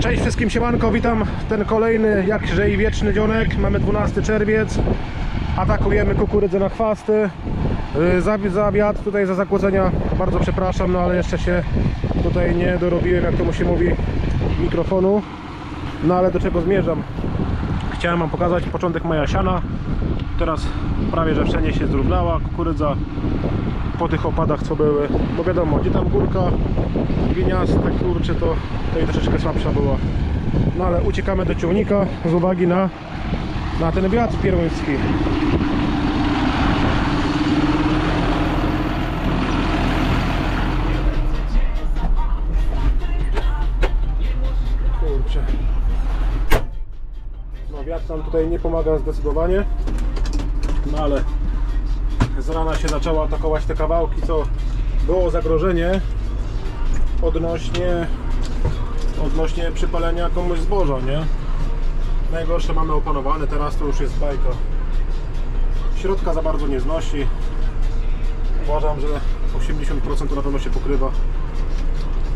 Cześć wszystkim, siemanko, witam ten kolejny, jakże i wieczny dzionek. Mamy 12 czerwiec. Atakujemy kukurydzę na chwasty. Yy, Za, tutaj, za zakłócenia bardzo przepraszam, no ale jeszcze się tutaj nie dorobiłem, jak to mu się mówi, mikrofonu. No ale do czego zmierzam? Chciałem wam pokazać początek maja siana. Teraz prawie, że wszędzie się zrównała kukurydza po tych opadach co były, bo wiadomo, gdzie tam górka gliniaste, kurcze, to tutaj troszeczkę słabsza była. No ale uciekamy do ciągnika z uwagi na, na ten wiatr pieruński. Kurczę. No wiatr nam tutaj nie pomaga zdecydowanie. No ale z rana się zaczęło atakować te kawałki, co było zagrożenie odnośnie odnośnie przypalenia komuś zboża, nie? Najgorsze mamy opanowane, teraz to już jest bajka. Środka za bardzo nie znosi. Uważam, że 80% na pewno się pokrywa.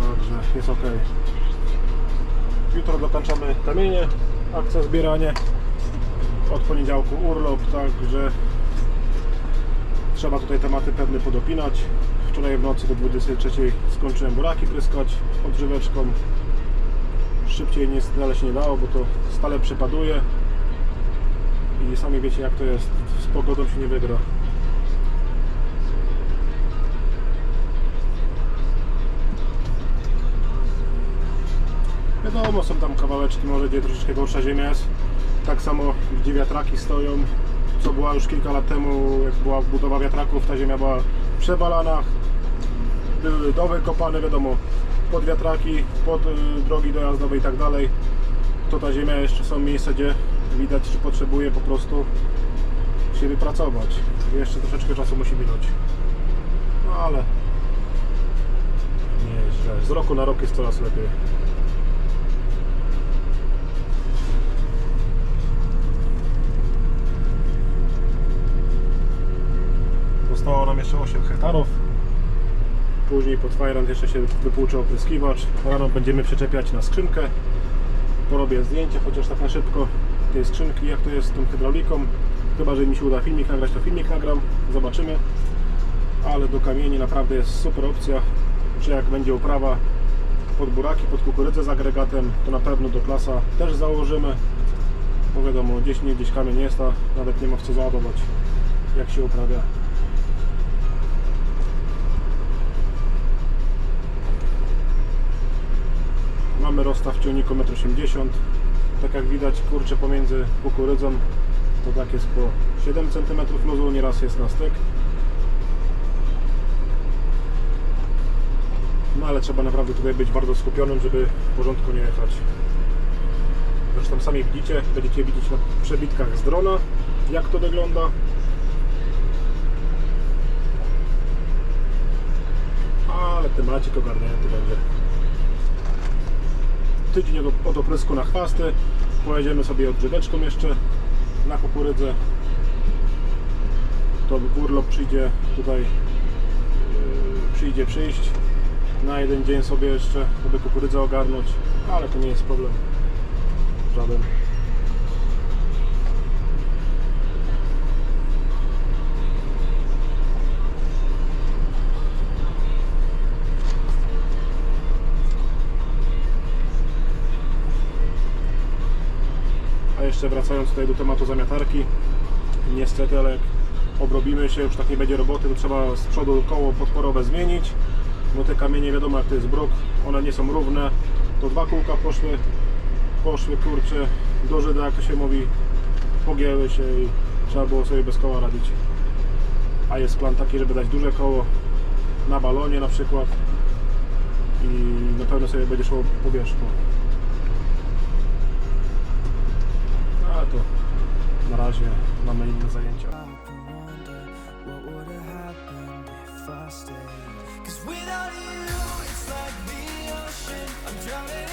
Także jest ok. Jutro dokończamy kamienie, akcja zbieranie. Od poniedziałku urlop, także trzeba tutaj tematy pewne podopinać. Wczoraj w nocy do 23 skończyłem buraki pryskać odżyweczką. Szybciej ale się nie dało, bo to stale przepaduje. I sami wiecie jak to jest. Z pogodą się nie wygra. Wiadomo, są tam kawałeczki, może gdzie troszeczkę gorsza ziemia jest. Tak samo gdzie wiatraki stoją, co była już kilka lat temu, jak była budowa wiatraków, ta ziemia była przebalana, były doły kopane, wiadomo, pod wiatraki, pod y, drogi dojazdowe i tak dalej. To ta ziemia jeszcze są miejsca, gdzie widać, czy potrzebuje po prostu się wypracować. Jeszcze troszeczkę czasu musi minąć. No ale nie jest. Z roku na rok jest coraz lepiej. Zostało nam jeszcze 8 hektarów. Później pod Fajrant jeszcze się wypłucze opryskiwacz. Rano będziemy przyczepiać na skrzynkę. Porobię zdjęcie, chociaż tak na szybko tej skrzynki, jak to jest z tą hydrauliką. Chyba, że mi się uda filmik nagrać, to filmik nagram. Zobaczymy. Ale do kamieni naprawdę jest super opcja. Czy jak będzie uprawa pod buraki, pod kukurydzę z agregatem, to na pewno do klasa też założymy. Bo wiadomo, gdzieś nie, gdzieś kamień jest, a nawet nie ma w co załadować, jak się uprawia. Mamy rozstaw w ciągniku 1,80 m. Tak jak widać, kurczę pomiędzy kukurydzą to tak jest po 7 cm luzu, nieraz jest na styk. No ale trzeba naprawdę tutaj być bardzo skupionym, żeby w porządku nie jechać. Zresztą sami widzicie, będziecie widzieć na przebitkach z drona, jak to wygląda. Ale temacik ogarnięty będzie tydzień od, oprysku na chwasty. Pojedziemy sobie odżyweczką jeszcze na kukurydzę. To urlop przyjdzie tutaj, yy, przyjdzie przyjść na jeden dzień sobie jeszcze, żeby kukurydzę ogarnąć, ale to nie jest problem żaden. Jeszcze wracając tutaj do tematu zamiatarki, niestety, ale jak obrobimy się, już tak nie będzie roboty, to trzeba z przodu koło podporowe zmienić, bo te kamienie, wiadomo jak to jest bruk, one nie są równe, to dwa kółka poszły, poszły kurcze do Żyda, jak to się mówi, pogięły się i trzeba było sobie bez koła radzić. A jest plan taki, żeby dać duże koło na balonie na przykład i na pewno sobie będzie szło po wierzchu. to na razie mamy inne zajęcia. Cause without you, it's like the ocean. I'm drowning.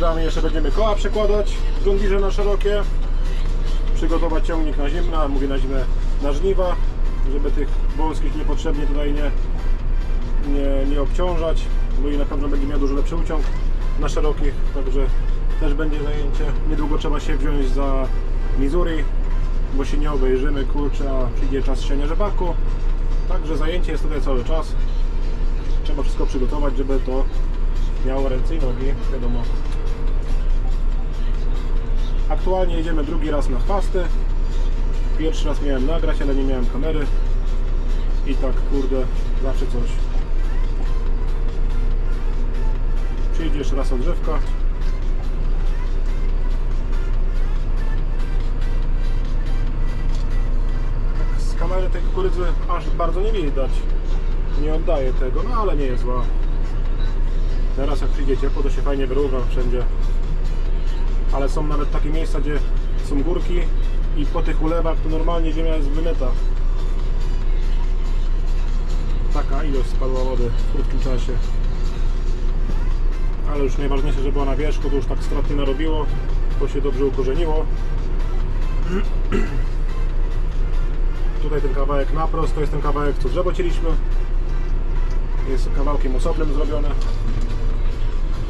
Żniwami jeszcze będziemy koła przekładać w na szerokie. Przygotować ciągnik na zimę, mówię na zimę, na żniwa, żeby tych wąskich niepotrzebnie tutaj nie, nie, nie obciążać, bo i na pewno będzie miał dużo lepszy uciąg na szerokich, także też będzie zajęcie. Niedługo trzeba się wziąć za Missouri, bo się nie obejrzymy, kurczę, a przyjdzie czas siania rzepaku. Także zajęcie jest tutaj cały czas. Trzeba wszystko przygotować, żeby to miało ręce i nogi, wiadomo. Aktualnie jedziemy drugi raz na chwasty. Pierwszy raz miałem nagrać, ale nie miałem kamery. I tak, kurde, zawsze coś. Przyjdzie jeszcze raz odżywka. Tak z kamery tej kukurydzy aż bardzo nie widać. Nie oddaję tego, no ale nie jest zła. Teraz jak przyjdzie ciepło, to się fajnie wyrówna wszędzie. Ale są nawet takie miejsca, gdzie są górki i po tych ulewach to normalnie ziemia jest wymyta. Taka ilość spadła wody w krótkim czasie. Ale już najważniejsze, że była na wierzchu, to już tak strat nie narobiło, bo się dobrze ukorzeniło. Tutaj ten kawałek naprost, to jest ten kawałek, co drzewo cieliśmy. Jest kawałkiem osobnym zrobione.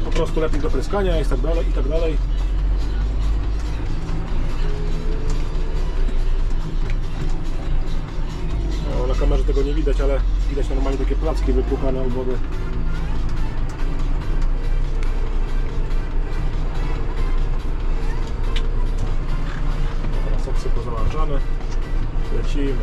Po prostu lepiej do pryskania jest tak dalej i tak dalej. Kamerze tego nie widać, ale widać normalnie takie placki wypłukane od wody. Dobra, soksy pozałączane. Lecimy.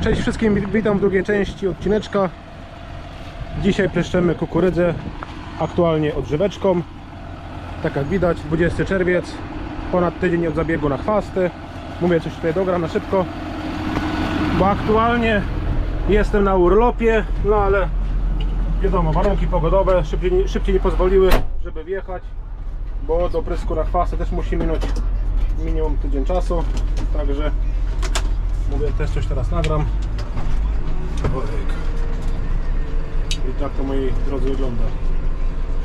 Cześć wszystkim, witam w drugiej części odcineczka. Dzisiaj pryszczemy kukurydzę, aktualnie odżyweczką. Tak jak widać, 20 czerwiec, ponad tydzień od zabiegu na chwasty. Mówię coś tutaj dogram na szybko, bo aktualnie jestem na urlopie, no ale wiadomo, warunki pogodowe szybciej, szybciej nie pozwoliły, żeby wjechać, bo do prysku na chwastę też musi minąć minimum tydzień czasu, także mówię, też coś teraz nagram. I tak to moi drodzy wygląda.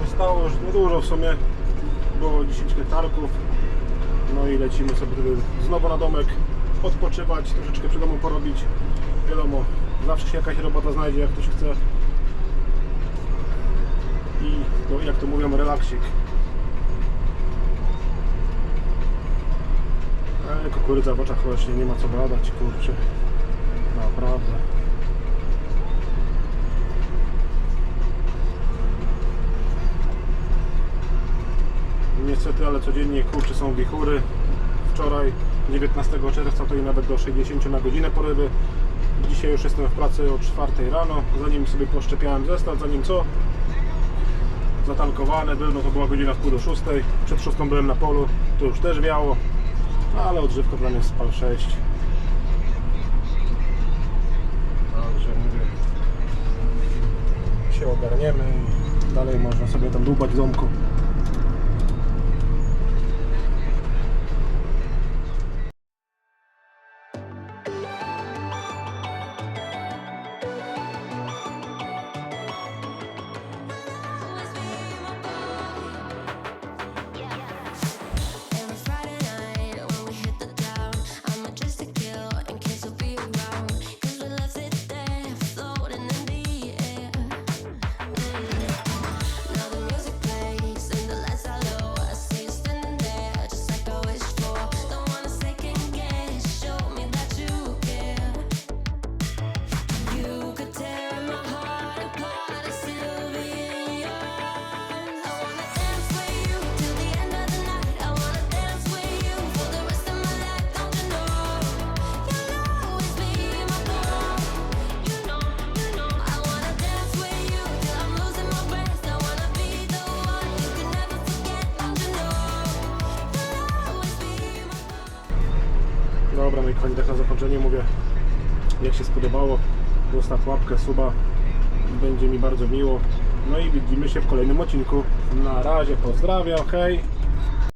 Zostało już niedużo w sumie, było 10 hektarków. No i lecimy sobie znowu na domek, odpoczywać, troszeczkę przy domu porobić. Wiadomo, zawsze się jakaś robota znajdzie, jak ktoś chce. I no, jak to mówią, relaksik. Ale kukurydza w oczach rośnie, nie ma co badać, kurczę. Naprawdę. Niestety, ale codziennie kurczę są wichury. Wczoraj 19 czerwca to i nawet do 60 na godzinę porywy. Dzisiaj już jestem w pracy o 4 rano. Zanim sobie poszczepiałem zestaw, zanim co? Zatankowane był, no to była godzina w pół do 6. Przed 6 byłem na polu, to już też wiało. Ale odżywka dla mnie spal 6. Także mówię, się ogarniemy i dalej można sobie tam dłubać w domku. Dobra, moi kochani, tak na zakończenie mówię, jak się spodobało, zostaw łapkę, suba, będzie mi bardzo miło. No i widzimy się w kolejnym odcinku. Na razie, pozdrawiam, hej!